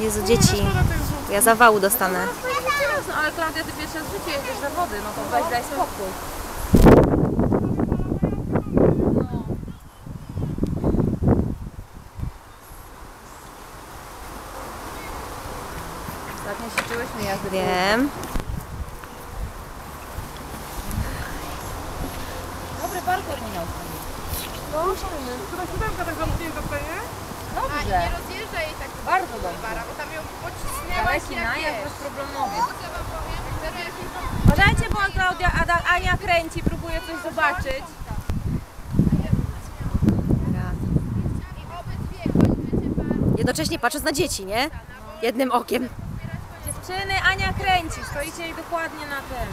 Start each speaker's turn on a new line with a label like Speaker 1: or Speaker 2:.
Speaker 1: Jezu, dzieci. Ja zawału dostanę.
Speaker 2: No ale Klaudia, ty pierwszy raz w życiu jedziesz zawody, no to weź daj spokój. No. Ostatnio ćwiczyłyśmy jazdy
Speaker 1: Wiem.
Speaker 2: Dobry parkour minął.
Speaker 3: Która siódemka tak zamknięta tutaj, nie?
Speaker 2: Dobrze.
Speaker 4: nie rozjeżdża jej tak
Speaker 2: Bardzo dobrze.
Speaker 4: bo tam ją pocisnęłaś jak tam
Speaker 2: Uważajcie, bo Klaudia, Ada, Ania kręci, próbuje coś zobaczyć.
Speaker 1: Jednocześnie patrząc na dzieci, nie? Jednym okiem.
Speaker 2: Dziewczyny, Ania kręci, stoicie jej dokładnie na tym.